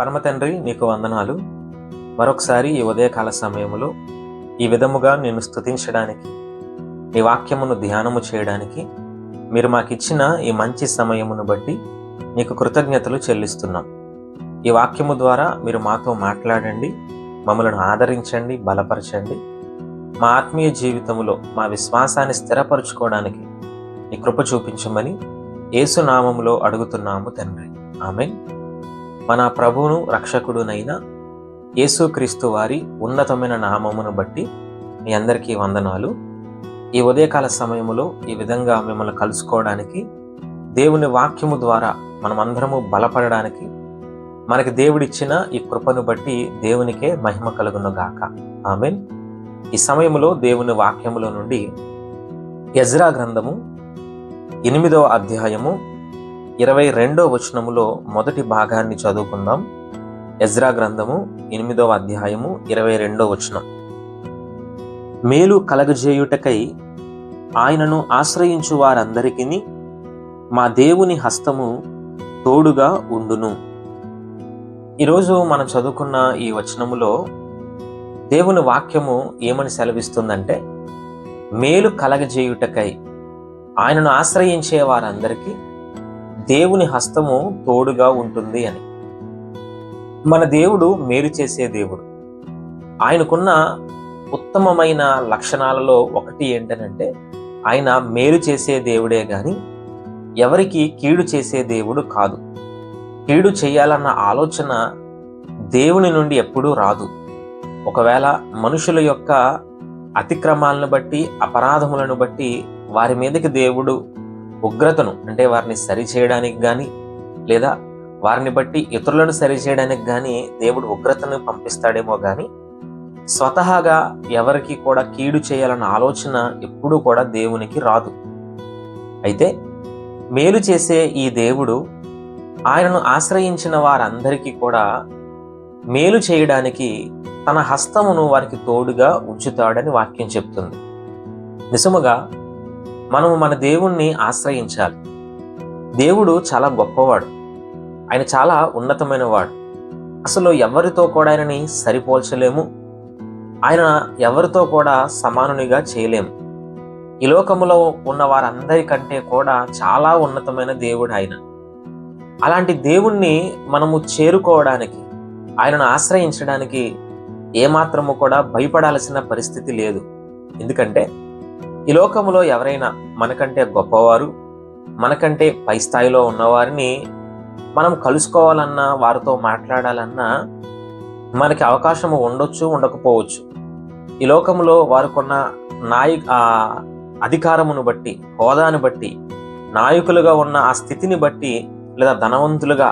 పరమ తండ్రి నీకు వందనాలు. మరొకసారి ఈ ఉదయకాల సమయంలో ఈ విధముగా నేను స్థుతించడానికి నీ వాక్యమును ధ్యానము చేయడానికి మీరు మాకిచ్చిన ఈ మంచి సమయమును బట్టి నీకు కృతజ్ఞతలు చెల్లిస్తున్నాం. ఈ వాక్యము ద్వారా మీరు మాతో మాట్లాడండి మమ్మలను ఆదరించండి బలపరచండి. మా ఆత్మీయ జీవితంలో మా విశ్వాసాన్ని స్థిరపరచుకోవడానికి నీ కృప చూపించమని ఏసునామంలో నామములో అడుగుతున్నాము తండ్రి. ఆమె మన ప్రభువును రక్షకుడునైన యేసుక్రీస్తు వారి ఉన్నతమైన నామమును బట్టి మీ అందరికీ వందనాలు. ఈ ఉదయకాల సమయములో ఈ విధంగా మిమ్మల్ని కలుసుకోవడానికి దేవుని వాక్యము ద్వారా మనమందరము బలపడడానికి మనకి దేవుడిచ్చిన ఈ కృపను బట్టి దేవునికే మహిమ కలుగును గాక. ఆమెన్. ఈ సమయంలో దేవుని వాక్యములో నుండి యజ్రా గ్రంథము ఎనిమిదవ అధ్యాయము ఇరవై రెండో వచనములో మొదటి భాగాన్ని చదువుకుందాం. ఎజ్రా గ్రంథము ఎనిమిదవ అధ్యాయము ఇరవై రెండో వచనం. మేలు కలగజేయుటకై ఆయనను ఆశ్రయించు వారందరికీ మా దేవుని హస్తము తోడుగా ఉండును. ఈరోజు మనం చదువుకున్న ఈ వచనములో దేవుని వాక్యము ఏమని సెలవిస్తుందంటే మేలు కలగజేయుటకై ఆయనను ఆశ్రయించే వారందరికీ దేవుని హస్తము తోడుగా ఉంటుంది అని. మన దేవుడు మేలు చేసే దేవుడు. ఆయనకున్న ఉత్తమమైన లక్షణాలలో ఒకటి ఏంటనంటే ఆయన మేలు చేసే దేవుడే గాని ఎవరికి కీడు చేసే దేవుడు కాదు. కీడు చేయాలన్న ఆలోచన దేవుని నుండి ఎప్పుడూ రాదు. ఒకవేళ మనుషుల యొక్క అతిక్రమాలను బట్టి అపరాధములను బట్టి వారి మీదకి దేవుడు ఉగ్రతను అంటే వారిని సరిచేయడానికి కానీ లేదా వారిని బట్టి ఇతరులను సరిచేయడానికి కానీ దేవుడు ఉగ్రతను పంపిస్తాడేమో కానీ స్వతహాగా ఎవరికి కూడా కీడు చేయాలన్న ఆలోచన ఎప్పుడూ కూడా దేవునికి రాదు. అయితే మేలు చేసే ఈ దేవుడు ఆయనను ఆశ్రయించిన వారందరికీ కూడా మేలు చేయడానికి తన హస్తమును వారికి తోడుగా ఉంచుతాడని వాక్యం చెప్తుంది. నిజముగా మనము మన దేవుణ్ణి ఆశ్రయించాలి. దేవుడు చాలా గొప్పవాడు. ఆయన చాలా ఉన్నతమైన వాడు అసలు ఎవరితో కూడా ఆయనని సరిపోల్చలేము. ఆయన ఎవరితో కూడా సమానునిగా చేయలేము. ఈ లోకములో ఉన్న వారందరికంటే కూడా చాలా ఉన్నతమైన దేవుడు ఆయన. అలాంటి దేవుణ్ణి మనము చేరుకోవడానికి ఆయనను ఆశ్రయించడానికి ఏమాత్రము కూడా భయపడాల్సిన పరిస్థితి లేదు. ఎందుకంటే ఈ లోకములో ఎవరైనా మనకంటే గొప్పవారు మనకంటే పై స్థాయిలో ఉన్నవారిని మనం కలుసుకోవాలన్నా వారితో మాట్లాడాలన్నా మనకి అవకాశం ఉండొచ్చు ఉండకపోవచ్చు. ఈ లోకంలో వారికున్న నాయ అధికారమును బట్టి హోదాను బట్టి నాయకులుగా ఉన్న ఆ స్థితిని బట్టి లేదా ధనవంతులుగా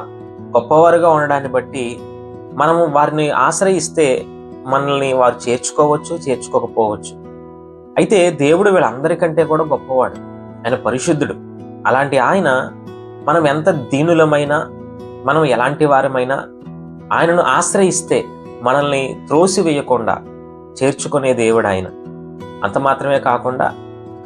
గొప్పవారుగా ఉండడాన్ని బట్టి మనము వారిని ఆశ్రయిస్తే మనల్ని వారు చేర్చుకోవచ్చు చేర్చుకోకపోవచ్చు. అయితే దేవుడు వీళ్ళందరికంటే కూడా గొప్పవాడు. ఆయన పరిశుద్ధుడు. అలాంటి ఆయన మనం ఎంత దీనులమైనా మనం ఎలాంటి వారమైనా ఆయనను ఆశ్రయిస్తే మనల్ని త్రోసివేయకుండా చేర్చుకునే దేవుడు ఆయన. అంత మాత్రమే కాకుండా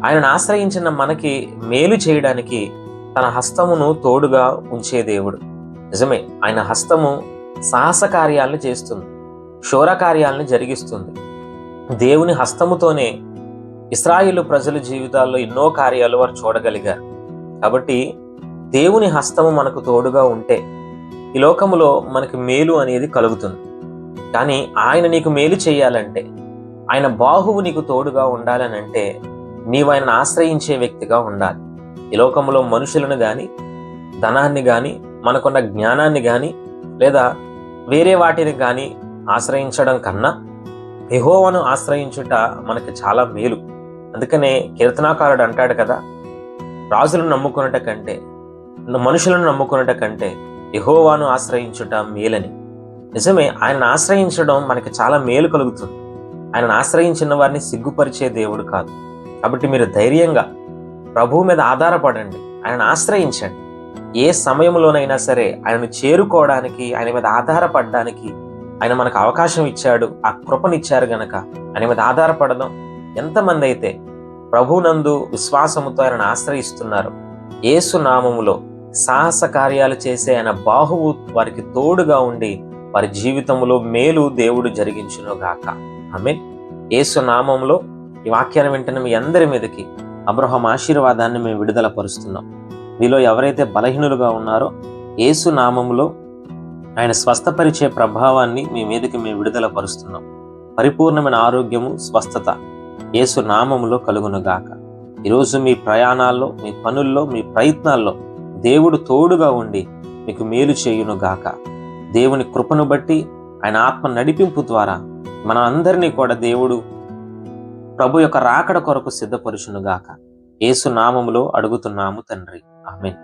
ఆయనను ఆశ్రయించిన మనకి మేలు చేయడానికి తన హస్తమును తోడుగా ఉంచే దేవుడు. నిజమే ఆయన హస్తము సాహస కార్యాలను చేస్తుంది. శోర కార్యాలను జరిగిస్తుంది. దేవుని హస్తముతోనే ఇస్రాయిలు ప్రజల జీవితాల్లో ఎన్నో కార్యాలు వారు చూడగలిగారు. కాబట్టి దేవుని హస్తము మనకు తోడుగా ఉంటే ఈ లోకములో మనకి మేలు అనేది కలుగుతుంది. కానీ ఆయన నీకు మేలు చేయాలంటే ఆయన బాహువు నీకు తోడుగా ఉండాలని అంటే నీవు ఆయన ఆశ్రయించే వ్యక్తిగా ఉండాలి. ఈ లోకంలో మనుషులను కానీ ధనాన్ని కానీ మనకున్న జ్ఞానాన్ని కానీ లేదా వేరే వాటిని కానీ ఆశ్రయించడం కన్నా ఎహోవను ఆశ్రయించుట మనకి చాలా మేలు. అందుకనే కీర్తనాకారుడు అంటాడు కదా రాజులను నమ్ముకున్నట కంటే మనుషులను నమ్ముకున్నట కంటే యహోవాను ఆశ్రయించుట మేలని. నిజమే ఆయనను ఆశ్రయించడం మనకి చాలా మేలు కలుగుతుంది. ఆయనను ఆశ్రయించిన వారిని సిగ్గుపరిచే దేవుడు కాదు. కాబట్టి మీరు ధైర్యంగా ప్రభువు మీద ఆధారపడండి ఆయనను ఆశ్రయించండి. ఏ సమయంలోనైనా సరే ఆయనను చేరుకోవడానికి ఆయన మీద ఆధారపడడానికి ఆయన మనకు అవకాశం ఇచ్చాడు ఆ కృపనిచ్చారు గనక ఆయన మీద ఆధారపడదాం. ఎంతమంది అయితే ప్రభునందు విశ్వాసముతో ఆయనను ఆశ్రయిస్తున్నారు యేసు నామములో సాహస కార్యాలు చేసే ఆయన బాహువు వారికి తోడుగా ఉండి వారి జీవితంలో మేలు దేవుడు జరిగించును గాక. ఆమె యేసు నామంలో ఈ వాక్యాన్ని వెంటనే మీ అందరి మీదకి అబ్రహం ఆశీర్వాదాన్ని మేము విడుదల పరుస్తున్నాం. మీలో ఎవరైతే బలహీనులుగా ఉన్నారో యేసు నామములో ఆయన స్వస్థపరిచే ప్రభావాన్ని మీ మీదకి మేము విడుదల పరుస్తున్నాం. పరిపూర్ణమైన ఆరోగ్యము స్వస్థత యేసు నామములో కలుగును గాక ఈరోజు మీ ప్రయాణాల్లో మీ పనుల్లో మీ ప్రయత్నాల్లో దేవుడు తోడుగా ఉండి మీకు మేలు చేయును గాక దేవుని కృపను బట్టి ఆయన ఆత్మ నడిపింపు ద్వారా మన అందరినీ కూడా దేవుడు ప్రభు యొక్క రాకడ కొరకు సిద్ధపరుచునుగాక. యేసు నామములో అడుగుతున్నాము తండ్రి. ఆమెన్.